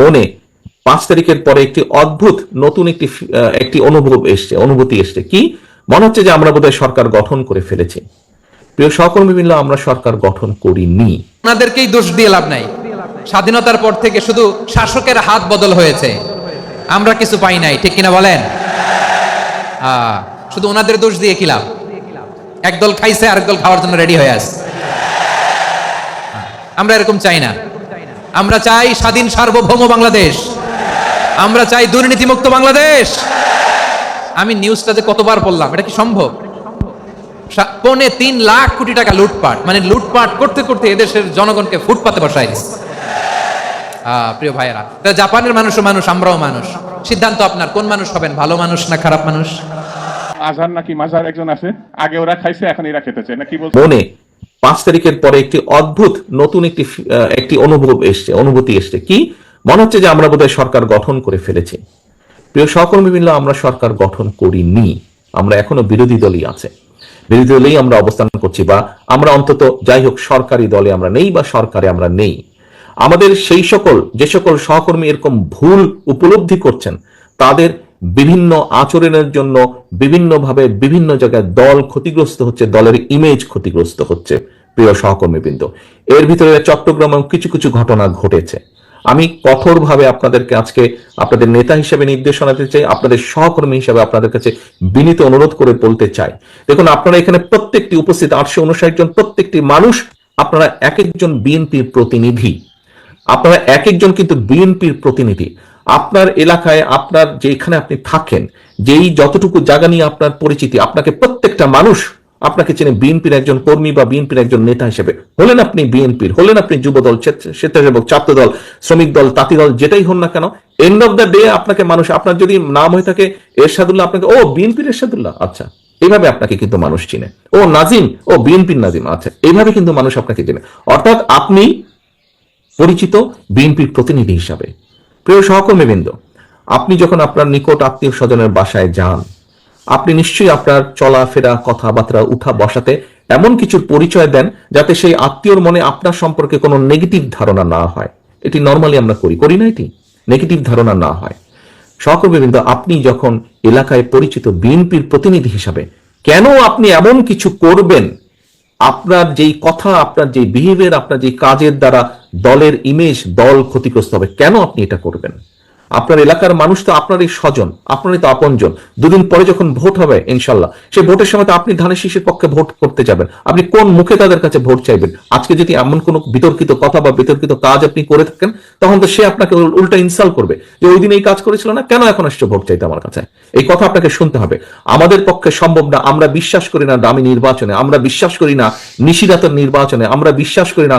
মনে পাঁচ তারিখের পরে একটি অদ্ভুত নতুন একটি একটি অনুভব এসছে, অনুভূতি এসছে। কি? মনে হচ্ছে যে আমরা বোধহয় সরকার গঠন করে ফেলেছি। প্রিয় সহকর্মী মিললে আমরা সরকার গঠন করিনি। ওনাদেরকেই দোষ দিয়ে লাভ নাই। স্বাধীনতার পর থেকে শুধু শাসকের হাত বদল হয়েছে। আমরা কিছু পাই নাই, ঠিক কিনা বলেন? শুধু ওনাদের দোষ দিয়ে কি লাভ? একদল খাইছে আরেক দল খাওয়ার জন্য রেডি হয়ে আছে। আমরা এরকম চাই না। আমরা চাই স্বাধীন সার্বভৌম বাংলাদেশ। আমরা চাই দুর্নীতিমুক্ত বাংলাদেশ। আমি নিউজটাতে কতবার বললাম এটা কি সম্ভব? পৌনে তিন লাখ কোটি টাকা লুটপাট মানে লুটপাট করতে করতে এদেশের জনগণকে ফুটপাতে বসাই প্রিয় ভাইয়েরা তা জাপানের মানুষও মানুষ আমরাও মানুষ। সিদ্ধান্ত আপনার কোন মানুষ হবেন ভালো মানুষ না খারাপ মানুষ? আজহার নাকি মাজার একজন আছে আগে ওরা খাইছে এখন এরা খেতে চায় না কি বলছে মনে পাঁচ তারিখের পরে একটি অদ্ভুত নতুন একটি একটি অনুভব এসছে, অনুভূতি এসছে। কি? মনে হচ্ছে যে আমরা বোধহয় সরকার গঠন করে ফেলেছি। প্রিয় সহকর্মী মিললে আমরা সরকার গঠন করিনি। আমরা এখনও বিরোধী দলই আছে। বিরোধী দলেই আমরা অবস্থান করছি বা আমরা অন্তত যাই হোক সরকারি দলে আমরা নেই বা সরকারে আমরা নেই। আমাদের সেই সকল, যে সকল সহকর্মী এরকম ভুল উপলব্ধি করছেন, তাদের বিভিন্ন আচরণের জন্য বিভিন্নভাবে বিভিন্ন জায়গায় দল ক্ষতিগ্রস্ত হচ্ছে, দলের ইমেজ ক্ষতিগ্রস্ত হচ্ছে। প্রিয় সহকর্মীবৃন্দ, এর ভিতরে চট্টগ্রামেও কিছু কিছু ঘটনা ঘটেছে। আমি কঠোরভাবে আপনাদেরকে আজকে আপনাদের নেতা হিসেবে নির্দেশনা দিতে চাই, আপনাদের সহকর্মী হিসেবে আপনাদের কাছে বিনীত অনুরোধ করে বলতে চাই। দেখুন, আপনারা এখানে প্রত্যেকটি উপস্থিত আটশো উনষাট জন, প্রত্যেকটি মানুষ, আপনারা এক একজন বিএনপির প্রতিনিধি। আপনারা এক একজন কিন্তু বিএনপির প্রতিনিধি। আপনার এলাকায়, আপনার যেখানে আপনি থাকেন, যেই যতটুকু জায়গা নিয়ে আপনার পরিচিতি, আপনাকে প্রত্যেকটা মানুষ আপনাকে চেনে বিএনপির একজন কর্মী বা বিএনপির একজন নেতা হিসেবে। হলেন আপনি বিএনপির, হলেন আপনি যুবদল স্বেচ্ছা- স্বেচ্ছাসেবক ছাত্র দল শ্রমিক দল, তাঁতি দল, যেটাই হন না কেন এন্ড অফ দ্য ডে আপনাকে মানুষ, আপনার যদি নাম হয়ে থাকে, এরশাদুল্লাহ আপনাকে, ও বিএনপির এরশাদুল্লাহ আচ্ছা। এইভাবে আপনাকে কিন্তু মানুষ চিনে। ও নাজিম, ও বিএনপির নাজিম আচ্ছা। এইভাবে কিন্তু মানুষ আপনাকে চেনে। অর্থাৎ আপনি পরিচিত বিএনপির প্রতিনিধি হিসাবে। প্রিয় সহকর্মীবৃন্দ, আপনি যখন আপনার নিকট আত্মীয় স্বজনের বাসায় যান আপনি নিশ্চয়ই আপনার চলাফেরা, কথাবার্তা, উঠা বসাতে এমন কিছুর পরিচয় দেন যাতে সেই আত্মীয়র মনে আপনার সম্পর্কে কোনো নেগেটিভ ধারণা না হয়। এটি নর্মালি আমরা করি। করি না এটি? নেগেটিভ ধারণা না হয়। সহকর্মীবৃন্দ, আপনি যখন এলাকায় পরিচিত বিএনপির প্রতিনিধি হিসাবে কেন আপনি এমন কিছু করবেন? আপনার যেই কথা, আপনার যে বিহেভিয়ার আপনার যেই কাজের দ্বারা দলের ইমেজ দল ক্ষতিগ্রস্ত হবে, কেন আপনি এটা করবেন? আপনার এলাকার মানুষ তো আপনারই স্বজন, আপনারই তো আপনজন। দুদিন পরে যখন ভোট হবে, ইনশাল্লাহ। সেই ভোটের সময় তো আপনি ধানের শীষের পক্ষে ভোট করতে যাবেন। আপনি কোন মুখে তাদের কাছে ভোট চাইবেন? আজকে যদি এমন কোনো বিতর্কিত কথা বা বিতর্কিত কাজ আপনি করে থাকেন, তখন তো সে আপনাকে উল্টা ইনসাল্ট করবে যে ওই দিন এই কাজ করেছিল না, কেন এখন আসছে ভোট চাইতে আমার কাছে? এই কথা আপনাকে শুনতে হবে। আমাদের পক্ষে সম্ভব না, আমরা বিশ্বাস করি না দামি নির্বাচনে, আমরা বিশ্বাস করি না নিশিরাতের নির্বাচনে, আমরা বিশ্বাস করি না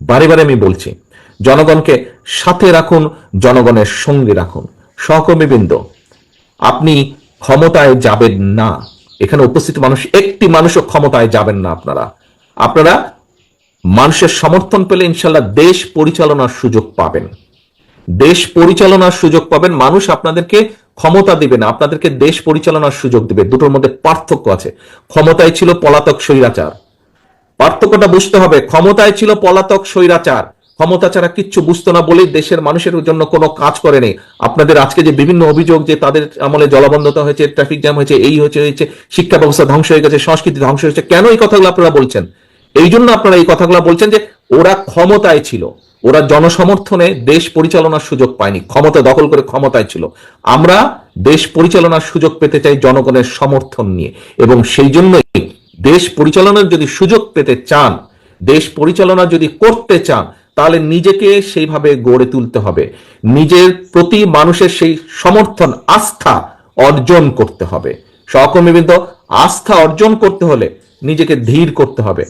বারে বারে আমি বলছি, জনগণকে সাথে রাখুন, জনগণের সঙ্গে রাখুন। সহকর্মীবৃন্দ, আপনি ক্ষমতায় যাবেন না। এখানে উপস্থিত মানুষ, একটি মানুষও ক্ষমতায় যাবেন না আপনারা। আপনারা মানুষের সমর্থন পেলে ইনশাল্লাহ দেশ পরিচালনার সুযোগ পাবেন। দেশ পরিচালনার সুযোগ পাবেন, মানুষ আপনাদেরকে ক্ষমতা দিবে না, আপনাদেরকে দেশ পরিচালনার সুযোগ দিবে। দুটোর মধ্যে পার্থক্য আছে। ক্ষমতায় ছিল পলাতক স্বৈরাচার। পার্থক্যটা বুঝতে হবে। ক্ষমতায় ছিল পলাতক স্বৈরাচার। ক্ষমতা ছাড়া কিচ্ছু বুঝতো না বলেই দেশের মানুষের জন্য কোনো কাজ করেনি। আপনাদের আজকে যে বিভিন্ন অভিযোগ যে তাদের আমলে জলাবন্ধতা হয়েছে ট্রাফিক জ্যাম হয়েছে, এই হয়েছে হয়েছে, শিক্ষা ব্যবস্থা ধ্বংস হয়ে গেছে, সংস্কৃতি ধ্বংস হয়েছে, কেন এই কথাগুলো আপনারা বলছেন? এই জন্য আপনারা এই কথাগুলো বলছেন যে ওরা ক্ষমতায় ছিল। ওরা জনসমর্থনে দেশ পরিচালনার সুযোগ পায়নি। ক্ষমতা দখল করে ক্ষমতায় ছিল। আমরা দেশ পরিচালনার সুযোগ পেতে চাই জনগণের সমর্থন নিয়ে। এবং সেই জন্যই দেশ পরিচালনার যদি সুযোগ পেতে চান, দেশ পরিচালনা যদি করতে চান, তাহলে নিজেকে সেইভাবে গড়ে তুলতে হবে। নিজের প্রতি মানুষের সেই সমর্থন, আস্থা অর্জন করতে হবে। সহকর্মীবৃন্দ, আস্থা অর্জন করতে হলে নিজেকে ধীর করতে হবে।